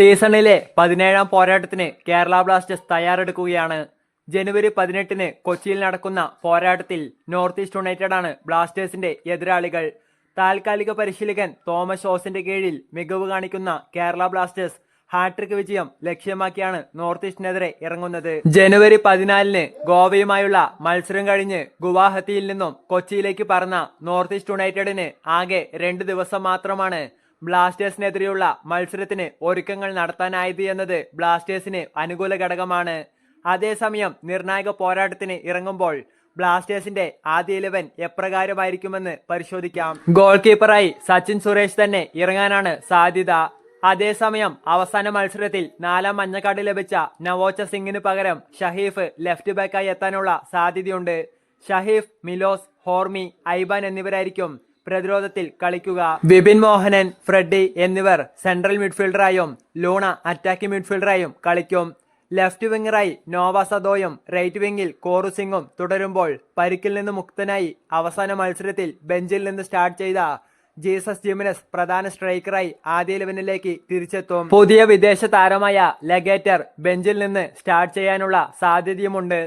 സീസണിലെ പതിനേഴാം പോരാട്ടത്തിന് കേരള ബ്ലാസ്റ്റേഴ്സ് തയ്യാറെടുക്കുകയാണ്. ജനുവരി പതിനെട്ടിന് കൊച്ചിയിൽ നടക്കുന്ന പോരാട്ടത്തിൽ നോർത്ത് ഈസ്റ്റ് യുണൈറ്റഡ് ആണ് ബ്ലാസ്റ്റേഴ്സിന്റെ എതിരാളികൾ. താൽക്കാലിക പരിശീലകൻ തോമസ് ഷോസിന്റെ കീഴിൽ മികവ് കാണിക്കുന്ന കേരള ബ്ലാസ്റ്റേഴ്സ് ഹാട്രിക് വിജയം ലക്ഷ്യമാക്കിയാണ് നോർത്ത് ഈസ്റ്റിനെതിരെ ഇറങ്ങുന്നത്. ജനുവരി പതിനാലിന് ഗോവയുമായുള്ള മത്സരം കഴിഞ്ഞ് ഗുവാഹത്തിയിൽ നിന്നും കൊച്ചിയിലേക്ക് പറന്ന നോർത്ത് ഈസ്റ്റ് യുണൈറ്റഡിന് ആകെ രണ്ട് ദിവസം മാത്രമാണ് ബ്ലാസ്റ്റേഴ്സിനെതിരെയുള്ള മത്സരത്തിന് ഒരുക്കങ്ങൾ നടത്താനായത് എന്നത് ബ്ലാസ്റ്റേഴ്സിന് അനുകൂല ഘടകമാണ്. അതേസമയം നിർണായക പോരാട്ടത്തിന് ഇറങ്ങുമ്പോൾ ബ്ലാസ്റ്റേഴ്സിന്റെ ആദ്യ ഇലവൻ എപ്രകാരമായിരിക്കുമെന്ന് പരിശോധിക്കാം. ഗോൾ കീപ്പറായി സച്ചിൻ സുരേഷ് തന്നെ ഇറങ്ങാനാണ് സാധ്യത. അതേസമയം അവസാന മത്സരത്തിൽ നാലാം മഞ്ഞക്കാട് ലഭിച്ച നവോച്ച സിംഗിന് പകരം ഷഹീഫ് ലെഫ്റ്റ് ബാക്കായി എത്താനുള്ള സാധ്യതയുണ്ട്. ഷഹീഫ് മിലോസ് ഹോർമി ഐബാൻ എന്നിവരായിരിക്കും പ്രതിരോധത്തിൽ കളിക്കുക. വിപിൻ മോഹനൻ ഫ്രെഡി എന്നിവർ സെൻട്രൽ മിഡ്ഫീൽഡറായും ലൂണ അറ്റാക്കിംഗ് മിഡ്ഫീൽഡറായും കളിക്കും. ലെഫ്റ്റ് വിംഗറായി നോവ സദോയും റൈറ്റ് വിംഗിൽ കോറു സിംഗും തുടരുമ്പോൾ പരിക്കിൽ നിന്ന് മുക്തനായി അവസാന മത്സരത്തിൽ ബെഞ്ചിൽ നിന്ന് സ്റ്റാർട്ട് ചെയ്ത ജീസസ് ജിമിനസ് പ്രധാന സ്ട്രൈക്കറായി ആദ്യ ഇലവനിലേക്ക് തിരിച്ചെത്തും. പുതിയ വിദേശ താരമായ ലഗേറ്റർ ബെഞ്ചിൽ നിന്ന് സ്റ്റാർട്ട് ചെയ്യാനുള്ള സാധ്യതയുമുണ്ട്.